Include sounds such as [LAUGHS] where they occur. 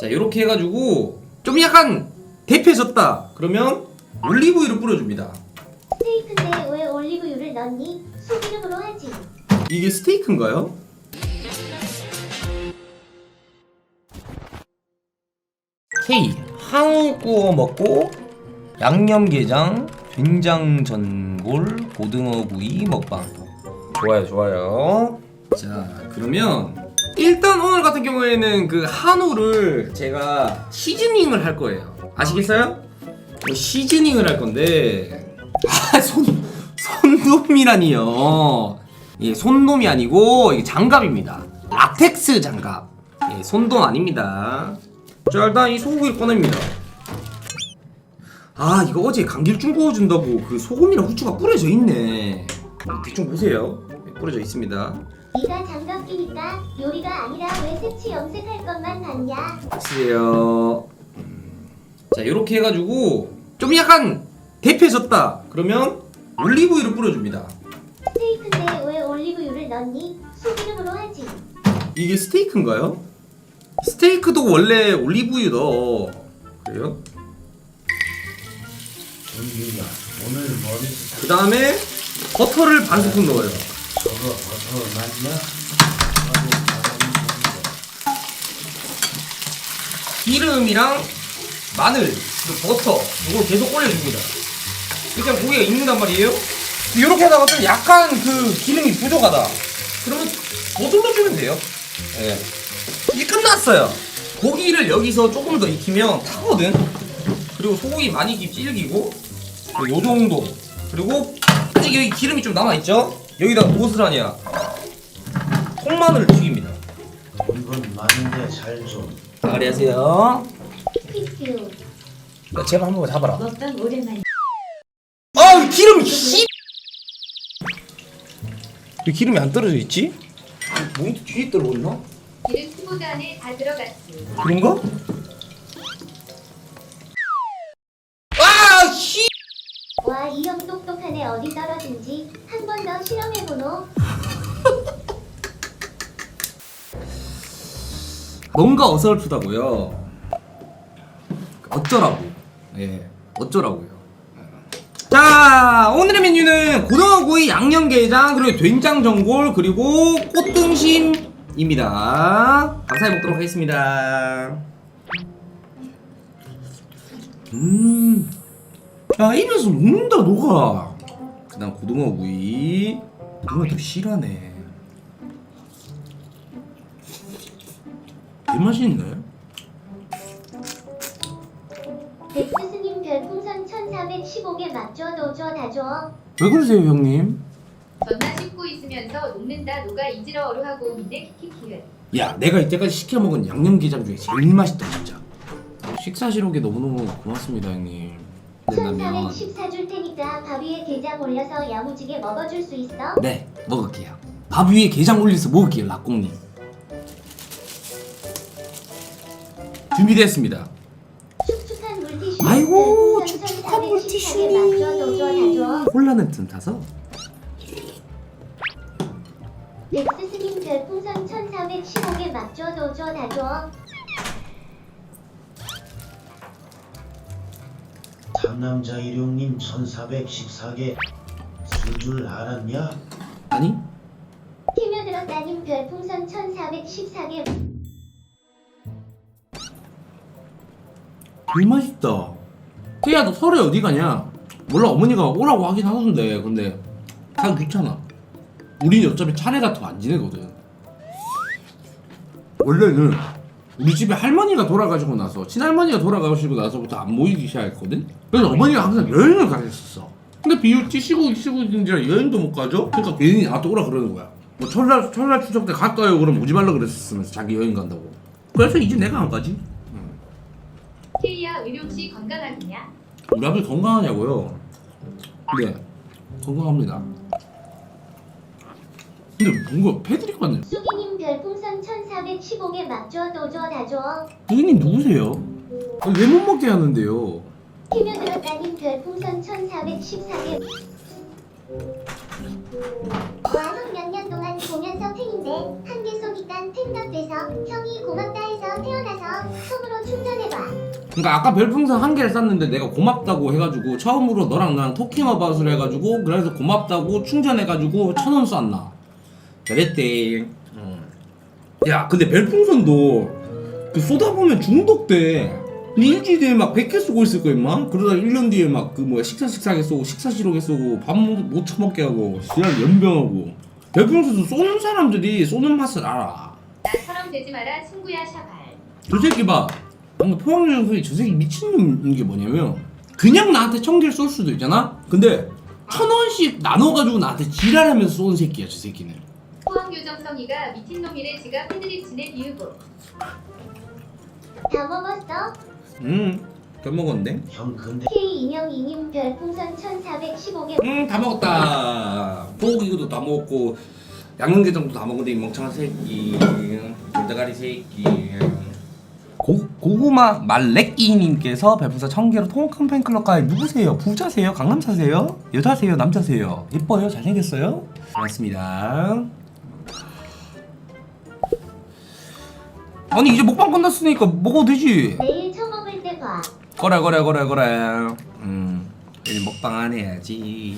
자 이렇게 해가지고 좀 약간 대패졌다 그러면 올리브유를 뿌려줍니다 스테이크인데 왜 올리브유를 넣니? 소기름으로 하지. 이게 스테이크인가요? K 한우 구워 먹고 양념게장 된장 전골 고등어 구이 먹방 좋아요 좋아요 자 그러면 일단 오늘 같은 경우에는 그 한우를 제가 시즈닝을 할 거예요. 아시겠어요? 뭐 시즈닝을 할 건데. 아 손 손놈이라니요. 예, 손놈이 아니고 이게 장갑입니다. 라텍스 장갑. 예, 손돔 아닙니다. 자 일단 이 소고기를 꺼냅니다. 아 이거 어제 감귤 구워준다고 그 소금이랑 후추가 뿌려져 있네. 대충 보세요. 네, 뿌려져 있습니다 네가 장갑 끼니까 요리가 아니라 왜 색치 염색할 것만 같냐? 보세요 음. 자 이렇게 해가지고 좀 약간 대패졌다 그러면 올리브유를 뿌려줍니다 스테이크인데 왜 올리브유를 넣니? 소기름으로 하지. 이게 스테이크인가요? 스테이크도 원래 올리브유 넣어 그래요? 은민아 오늘 머리 그 다음에 버터를 반 스푼 넣어요 기름이랑 마늘 그리고 버터 이걸 계속 올려줍니다. 일단 고기가 익는단 말이에요. 이렇게 하다가 좀 약간 그 기름이 부족하다. 그러면 더 둘러 주면 돼요. 예. 이제 끝났어요. 고기를 여기서 조금 더 익히면 타거든. 그리고 소고기 많이 익히 질기고 요 정도. 그리고 아직 여기 기름이 좀 남아 있죠 여기다가 무엇을 하냐 통마늘을 튀깁니다 이건 많은데 잘 좀 안녕하세요 퀴큐. 야, 제발 한번 잡아라 먹방 오랜만에. 아 기름 씨. 왜 기름이 안 떨어져 있지? 모니터 뒤에 떨어졌나? 기름 스모드 안에 다 들어갔지. 그런가? 어디 떨어진지 한 번 더 실험해보노. [LAUGHS] 뭔가 어설프다고요. 어쩌라고? 예, 어쩌라고요? 자, 오늘의 메뉴는 고등어구이 양념게장 그리고 된장 전골 그리고 꽃등심입니다. 감사히 먹도록 하겠습니다. 음, 야 입에서 녹는다 녹아. 그다음 고등어 구이. 고등어 도 실하네. 개맛있네. 백 스승님 별풍선 1415개 맞죠? 도줘 다줘. 왜 그러세요, 형님? 전화 씹고 있으면서 녹는다 녹아 이지러어로 하고 있네 키키키은. 야, 내가 이때까지 시켜 먹은 양념게장 중에 제일 맛있다, 진짜. 식사 시록에 너무너무 고맙습니다, 형님. 된다면 1414 줄 테니까 밥 위에 게장 올려서 야무지게 먹어줄 수 있어? 네, 먹을게요. 밥 위에 게장 올려서 먹을게요, 라꽁님. 준비됐습니다. 축축한 물티슈. 아이고, 별풍선 축축한 1414개 물티슈니. 콜라는 틈 타서 백 스승님 별풍선 1415개 맞죠? 도줘 다줘. 상남자 일용님 1414개 쓸 줄 알았냐? 아니? 티며들었다님 별풍선 1414개 개 맛있다. 태야, 너 설에 어디 가냐? 몰라, 어머니가 오라고 하긴 하던데, 근데 가기 귀찮아. 우린 어차피 차례 같은 거안 지내거든. 원래는 우리 집에 할머니가 돌아가시고 나서 친할머니가 돌아가시고 나서부터 안 모이기 시작했거든. 그래서 어머니가 항상 여행을 가셨었어. 근데 비율 찌시고 시고 있는지라 여행도 못 가죠. 그러니까 괜히 나한테 오라 그러는 거야. 뭐 철날 철날 추석 때 갈까요? 그럼 오지 말라 그랬었으면서 자기 여행 간다고. 그래서 이제 내가 안 가지. 케이야 의룡 씨 건강하냐? 우리 아버지 건강하냐고요? 네 건강합니다. 근데 뭔가 패드립 같네. 수기님 별풍선 1415개 맞죠? 도줘 다줘. 부인님 누구세요? 왜 못 먹게 하는데요? 티며들었다님 별풍선 1414개 와형 몇년 동안 난 공연석 팬인데 한개 쏘니깐 팬덤 돼서 형이 고맙다 해서 태어나서 솜으로 충전해봐. 그러니까 아까 별풍선 한 개를 쐈는데 내가 고맙다고 해가지고 처음으로 너랑 나랑 토킹어바웃을 해가지고 그래서 고맙다고 충전해가지고 천 원 쐈나 그랬대 음. 야 근데 별풍선도 그 쏘다 보면 중독돼 일주일 뒤에 막 100개 쏘고 있을 거야 임마 그러다 1년 뒤에 막 그 뭐야 식사 식사하게 쏘고 식사 싫어게 쏘고 밥못 처먹게 하고 지랄 연병하고 별풍선도 쏘는 사람들이 쏘는 맛을 알아 나처럼 되지 마라 친구야 샤발. 저 새끼 봐. 포항용 소리 저 새끼 미친놈인 게 뭐냐면 그냥 나한테 천 개를 쏠 수도 있잖아. 근데 천 원씩 나눠가지고 나한테 지랄하면서 쏘는 새끼야 저 새끼는. 포항교정성이가 미친 놈이래 지가 패드립 지내 비우고. 다 먹었어? 음, 잘 먹었는데? 형 근데 K 인형 이님 별풍선 1415개. 음, 다 먹었다. 소고기도 다 먹었고 양념게장도 다 먹었는데 이 멍청한 새끼, 돌대가리 새끼. 고, 고구마 말렉이님께서 별풍선 천 개로 통큰 팬클럽가에 누구세요? 부자세요? 강남 사세요? 여자세요? 남자세요? 예뻐요? 잘생겼어요? 고맙습니다. 아니 이제 먹방 끝났으니까 먹어도 되지. 내일 처먹을 때 봐. 그래 그래 그래 그래. 음 이제 먹방 안 해야지.